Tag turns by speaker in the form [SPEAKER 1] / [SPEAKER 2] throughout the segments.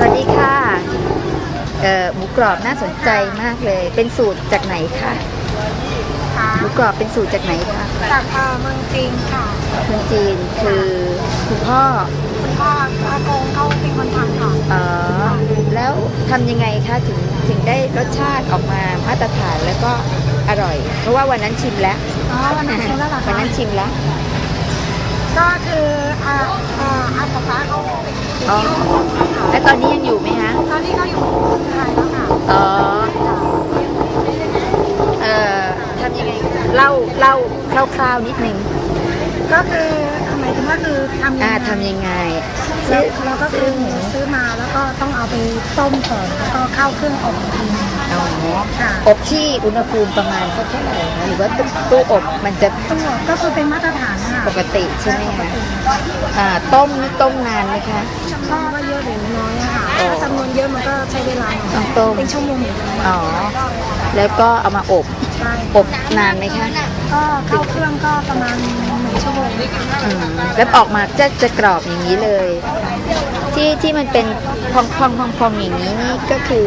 [SPEAKER 1] วัสดีค่ะเอ่อหมูกรอบน่าสนใจมากเลย เป็นสูตรจากไหนคะ
[SPEAKER 2] ค่ะ
[SPEAKER 1] หมูกรอบเป็นสูตรจากไหนคะ
[SPEAKER 2] จากเอ่อเมืองจีนค่ะ
[SPEAKER 1] คนจีนคือคุณพ่อ
[SPEAKER 2] คุณพ่ออากงเขาเป็นคนทำค่ะ
[SPEAKER 1] อ๋อแล้วทำยังไงคะถึงถึงได้รสชาติออกมามาตรฐานแล้วก็อร่อย เพราะว่าวันนั้นชิมแล้ว
[SPEAKER 2] อ๋อวันนั้นชิมแล้วเหรอ
[SPEAKER 1] วัน
[SPEAKER 2] คะ
[SPEAKER 1] นั้นชิมแล้ว
[SPEAKER 2] ก็คืออาอ่าอาป๊าป๊าเขา
[SPEAKER 1] อ๋อแล้วตอนนี้ยังอยู่ไหมคะ
[SPEAKER 2] ตอนนี้เขาอยู่เมืองไทยแล้วค่ะ
[SPEAKER 1] อ๋อ เอ่อทำยังไงเล่าเล่าคร่าวๆนิดนึง
[SPEAKER 2] ก็คือหมายถึงว่าคือทำยัง
[SPEAKER 1] อ่า
[SPEAKER 2] ไง
[SPEAKER 1] ทำยังไง
[SPEAKER 2] แล้
[SPEAKER 1] ซื้
[SPEAKER 2] ว
[SPEAKER 1] อ
[SPEAKER 2] เราก็คือหมูซื้อมาแล้วก็ต้อง เอาไปต้มก่อนแล้วก็เข้าเครื่องอบอีกทีหนึง
[SPEAKER 1] อ๋อ
[SPEAKER 2] ค่ะ
[SPEAKER 1] อบที่อุณหภูมิประมาณสักเท่าไหร่คะหรือว่าตู้อบมันจะ
[SPEAKER 2] ต้องบอกก็คือเป็นมาตรฐานค่ะ
[SPEAKER 1] ปกติใช่ไหม
[SPEAKER 2] ปก
[SPEAKER 1] คะ
[SPEAKER 2] ติ
[SPEAKER 1] อ่าต้มนี่ต้มนานไหมคะ
[SPEAKER 2] ก็ว่าเยอะหรือน้อยอะค่ะ
[SPEAKER 1] อ๋อ
[SPEAKER 2] ถ้าจำนวนเยอะมันก็ใช้เวลาหน่
[SPEAKER 1] ต้
[SPEAKER 2] อ
[SPEAKER 1] อยงต้ม
[SPEAKER 2] เป็นชั่วโมงอยู่เลย
[SPEAKER 1] อ๋อ แล้วก็เอามาอบ
[SPEAKER 2] ใช่
[SPEAKER 1] อบนานไหมคะ
[SPEAKER 2] ก็เข้าเครื่องก็ประมาณหนึ่งชั่วโมง
[SPEAKER 1] อืมแล้วออกมาจะจะกรอบอย่างนี้เลย ที่ที่มันเป็น พองพองพองพองอย่างนี้นี่ก็คือ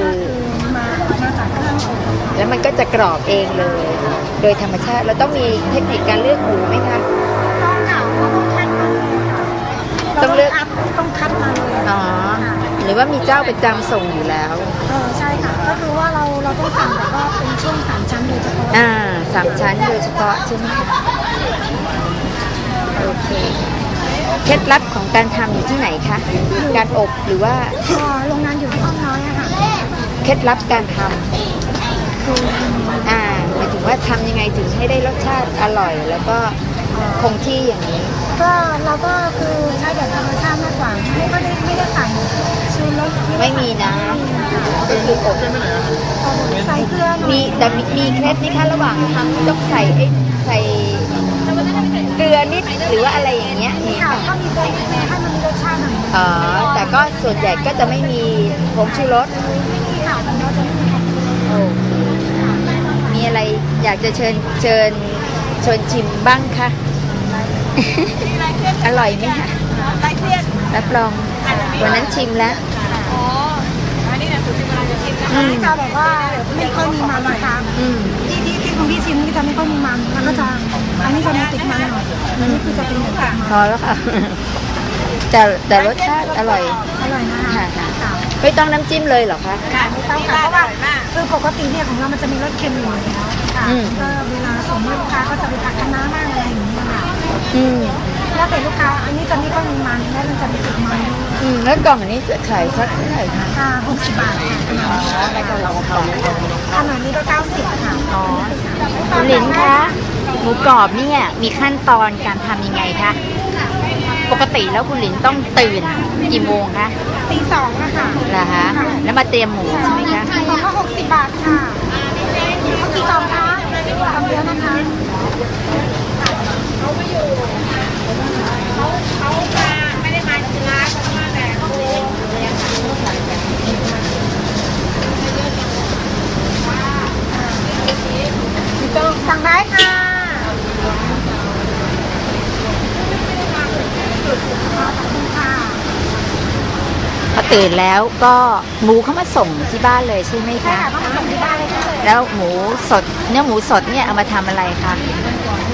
[SPEAKER 2] คือมามาจากเครื่องอบ
[SPEAKER 1] แล้วมันก็จะกรอบเองเลย โดยธรรมชาติเราต้องมีเทคนิคการเลือกหมูไหมคะ
[SPEAKER 2] ต้องค่ะต้องคัดมาเลยค่ะ
[SPEAKER 1] ต้องเลือก
[SPEAKER 2] ราต้องคัดมาเลย
[SPEAKER 1] อ๋อหรือว่ามีเจ้าประจำส่งอยู่แล้ว
[SPEAKER 2] เออใช่ค่ะ ก็คือว่าเราเราต้องสั่งแต่ก็เป็นช่วงสามชั้นโดยเฉพาะ
[SPEAKER 1] อ่าสามชั้นโดยเฉพาะใช่ไหมคะโอเค เคล็ดลับของการทำอยู่ที่ไหนคะ การอบหรือว่า
[SPEAKER 2] ก็โรงงานอยู่ที่อ้อมน้อยอะค่ะ
[SPEAKER 1] เคล็ดลับการท
[SPEAKER 2] คือำ
[SPEAKER 1] อ่าหมายถึงว่าทำยังไงถึงให้ได้รสชาติอร่อย แล้วก็คงที่อย่างนี้
[SPEAKER 2] ก็เราก็คือใช้แบบธรรมชาติมากกว่า ไม่ก็ได้ไม่ได้ใส่ชูรส
[SPEAKER 1] ไม่มีนะ ก็คืออบ
[SPEAKER 2] ใส่เกลือหน่อย
[SPEAKER 1] มีแต่มีมีเคล็ดไหมคะระหว่างทำต้องใส่ไอ้ใส่เกลือนิด หรือว่าอะไรอย่างเงี้ยมี
[SPEAKER 2] ค่ะ
[SPEAKER 1] ค่ะ
[SPEAKER 2] ถ้ามีเกลือให้มันมีรสชาติหน่อย
[SPEAKER 1] อ๋อแต่ก็ส่วนใหญ่ก็จะไม่มีผงชูรส
[SPEAKER 2] ไม่มีค่ะแต่เราจะไม่มีของ
[SPEAKER 1] โอ้มีอะไรอยากจะเชิญเชิญชวนชิมบ้างคะอร่อยไหมคะ
[SPEAKER 2] ไรเครียด
[SPEAKER 1] รับรองวันนั้นชิมแล้ว
[SPEAKER 2] อ๋ออันนี้เนี่ยสุดที่เราจะชิมนะคะที่จะแบบว่าไม่ค่อยมีมันนะคะ
[SPEAKER 1] อืม
[SPEAKER 2] ที่ที่ที่คุณพี่ชิมนี่จะไม่ค่อยมีมันแล้วก็จะอันนี้จะมีติดมันหน่อย อันนี้คือจะเป็นเหมือนกัน
[SPEAKER 1] พอแล้วค่ะ แต่แต่รสชาติอร่อย
[SPEAKER 2] อร่อยนะคะ
[SPEAKER 1] ค่ะค่ะ
[SPEAKER 2] ค่ะ
[SPEAKER 1] ไม่ต้องน้ำจิ้มเลยเหรอคะ
[SPEAKER 2] ค่ะไม่ต้องค่ะเพราะว่าคือปกติเนี่ยของเรามันจะมีรสเค็มอยู่แล้วค่ะ
[SPEAKER 1] อืม
[SPEAKER 2] ก็เวลาส่งให้ลูกค้าก็จะไปผัดคะน้ามากอะไรอย่างเงี้ยค่ะ
[SPEAKER 1] อืม
[SPEAKER 2] แล้วแต่ลูกค้าอันนี้จะไม่ค่อยมีมันแล้วมันจะมีติดมันด้วย
[SPEAKER 1] อืมแล้วกล่องอันนี้จะขายสักเท่าไหร่คะ
[SPEAKER 2] ค่ะ60บาทค่ะขนาดนี้
[SPEAKER 1] แล้วก็เราขาย
[SPEAKER 2] ขนาดนี้ก็90ค่ะ
[SPEAKER 1] อ๋อ คุณหลินคะ หมูกรอบเนี่ยมีขั้นตอนการทำยังไงคะปกติแล้วคุณหลินต้องตื่นกี่โมงคะ
[SPEAKER 2] ตีสองอะค่ะ
[SPEAKER 1] เหรอคะแล้วมาเตรียมหมูใช่ไหมคะ
[SPEAKER 2] กล่องก็60บาทค่ะเมื่อกี้กล่องคะกล่องเดียวนะคะสั่งได้ค่ะขอบคุณค่ะ
[SPEAKER 1] พอ ตื่นแล้วก็หมูเขามาส่งที่บ้านเลยใช่ไหม
[SPEAKER 2] ใช่
[SPEAKER 1] คะ
[SPEAKER 2] ค่ะต้องสั่งที่บ้านเลยค่ะ
[SPEAKER 1] แล้วหมูสดเนื้อหมูสดเนี่ยเอามาทำอะไรคะ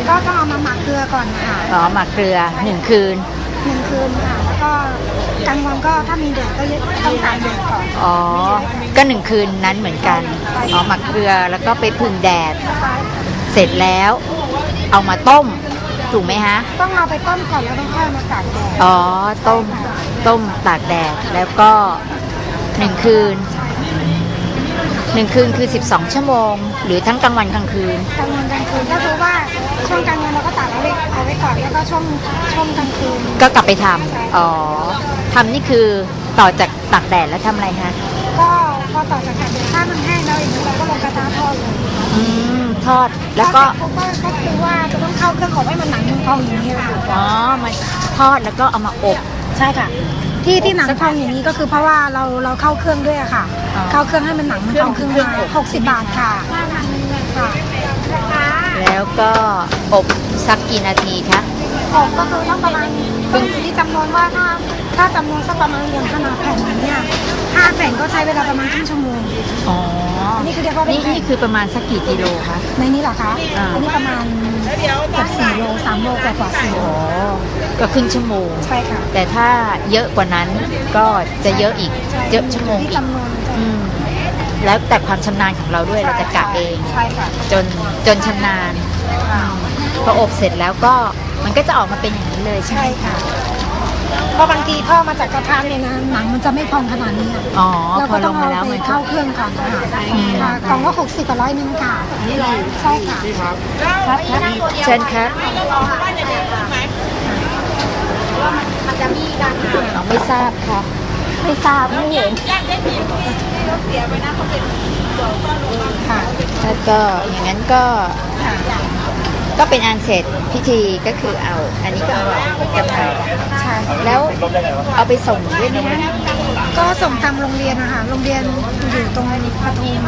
[SPEAKER 2] ก็ต้องเอามาหมักเกลือก่อนค่ะ
[SPEAKER 1] อ๋อหมักเกลือหนึ่งคืน
[SPEAKER 2] หนึ่งคืนค่ะ แล้วก็กลางวันก็ถ้ามีแดดก็ต้องตากแดดก่อน
[SPEAKER 1] อ๋อ ก็หนึ่งคืนนั้นเหมือนกัน อ๋อหมักเกลือแล้วก็ไปพึ่งแดด เสร็จแล้วเอามาต้ม ถูกไหมฮะ
[SPEAKER 2] ต้องเอาไปต้มก่อนแล้วต้องค่อยมาตากแดด
[SPEAKER 1] อ๋อต้ม ต้มตากแดด แล้วก็หนึ่งคืนหนึ่งคืนคือ 12 ชั่วโมง หรือทั้งกลางวันกลางคืน
[SPEAKER 2] กลางวันกลางคืนก็คือว่าช่วงกลางวันเราก็ตากเอาไว้เอาไว้ก่อนแล้วก็ช่วงช่วงกลางคืน
[SPEAKER 1] ก็กลับไปทำอ๋อทำนี่คือต่อจากตากแดดแล้วทำอะไรคะ
[SPEAKER 2] ก็พอต่อจากตากแดดถ้ามันแห้งแล้วอย่างนี้เราก็ลงกระทะทอดเลย
[SPEAKER 1] อืมทอดแล้วก็
[SPEAKER 2] ทอดเสร็จปุ๊บก็ก็คือว่าจะต้องเข้าเครื่องอบให้มันหนังมันพองอย่างนี้ค่ะ
[SPEAKER 1] อ๋อมันทอดแล้วก็เอามาอบ
[SPEAKER 2] ใช่ค่ะ ที่ที่หนังพองอย่างนี้ก็คือเพราะว่าเราเราเข้าเครื่องด้วยอะค่ะ
[SPEAKER 1] อ๋อ
[SPEAKER 2] เข้าเครื่องให้มันหนังมันพอง
[SPEAKER 1] เค
[SPEAKER 2] ขึ้
[SPEAKER 1] รื่
[SPEAKER 2] น
[SPEAKER 1] อง
[SPEAKER 2] มา
[SPEAKER 1] เครื่องอบ
[SPEAKER 2] หกสิบบาทค่ะค่ะ
[SPEAKER 1] แล้วก็อบสักกี่นาทีคะ
[SPEAKER 2] อบก็คือต้องประมาณ ต้องอยู่ที่จำนวนว่าถ้าถ้าจำนวนสักประมาณอย่างขนาดแผ่นนี้เนี่ยห้าแผ่นก็ใช้เวลาประมาณครึ่งชั่วโมง
[SPEAKER 1] อ๋อ
[SPEAKER 2] นี่คือเรียกว่าเป็น
[SPEAKER 1] นี่นี่คือประมาณสักกี่กิโลคะ
[SPEAKER 2] ในนี้เหรอคะ
[SPEAKER 1] อ่า
[SPEAKER 2] อันนี้ประมาณเกือบสี่โลสามโลกว่ากว่าสี่โล
[SPEAKER 1] อ๋อ ก็ครึ่งชั่วโมง
[SPEAKER 2] ใช่ค่ะ
[SPEAKER 1] แต่ถ้าเยอะกว่านั้นก็จะเยอะอีก
[SPEAKER 2] ใช่
[SPEAKER 1] เยอะชั่วโมง
[SPEAKER 2] ที่
[SPEAKER 1] อีก
[SPEAKER 2] จำนวน
[SPEAKER 1] อืมแล้วแต่ความชำนาญของเราด้วยเราจะกะเอง
[SPEAKER 2] ใช่ค่ะ
[SPEAKER 1] จนจนชำนาญอืม พออบเสร็จแล้วก็มันก็จะออกมาเป็นอย่างนี้เลยใช่ไหม
[SPEAKER 2] ใช่ค่ะ เพราะบางทีทอดมาจากกระทะเนี่ยนะหนังมันจะไม่พองขนาดนี้อะ
[SPEAKER 1] อ๋อ
[SPEAKER 2] เรา
[SPEAKER 1] พ
[SPEAKER 2] ก็
[SPEAKER 1] อล
[SPEAKER 2] ต้อง
[SPEAKER 1] งมา
[SPEAKER 2] เอา
[SPEAKER 1] แล้ว
[SPEAKER 2] ไป
[SPEAKER 1] มันก็
[SPEAKER 2] เข้าเครื่องก่อนนะคะ
[SPEAKER 1] อืม
[SPEAKER 2] ค่ะกล่องก็หกสิบกับร้อยหนึงค่ะใช่ค่ะ
[SPEAKER 1] ครับครับเชิญครับเราไม่ทราบค่ะไม่ทราบไม่เห็น
[SPEAKER 2] ค่ะ
[SPEAKER 1] แล้วก็อย่างนั้นก็
[SPEAKER 2] ค่ะ
[SPEAKER 1] ก็เป็นอันเสร็จพิธีก็คือเอา อันนี้ก็เอาจำหน่าย
[SPEAKER 2] ใช่
[SPEAKER 1] แล้วเอาไปส่งด้วยไหมคะ
[SPEAKER 2] ก็ส่งตามโรงเรียนนะคะโรงเรียนอยู่ตรงปทุม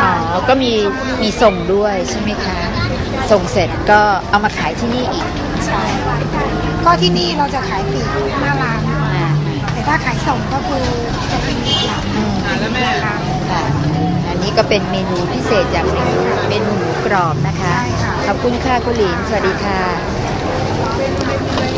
[SPEAKER 1] อ๋อก็มีมีส่งด้วยใช่ไหมคะ ส่งเสร็จก็เอามาขายที่นี่อีก
[SPEAKER 2] ใช่ก็ที่นี่เราจะขายปลีกหน้าร้าน
[SPEAKER 1] อ่า
[SPEAKER 2] แต่ถ้าขายส่งก็คือจะเป็นหลัง
[SPEAKER 1] อืม
[SPEAKER 2] ราคา
[SPEAKER 1] ค่ะอันนี้ก็เป็นเมนูพิเศษจากเมนูหมูกรอบนะคะ
[SPEAKER 2] ใช่ค่ะ
[SPEAKER 1] ขอบคุณค่ะคุณหลินสวัสดีค่ะ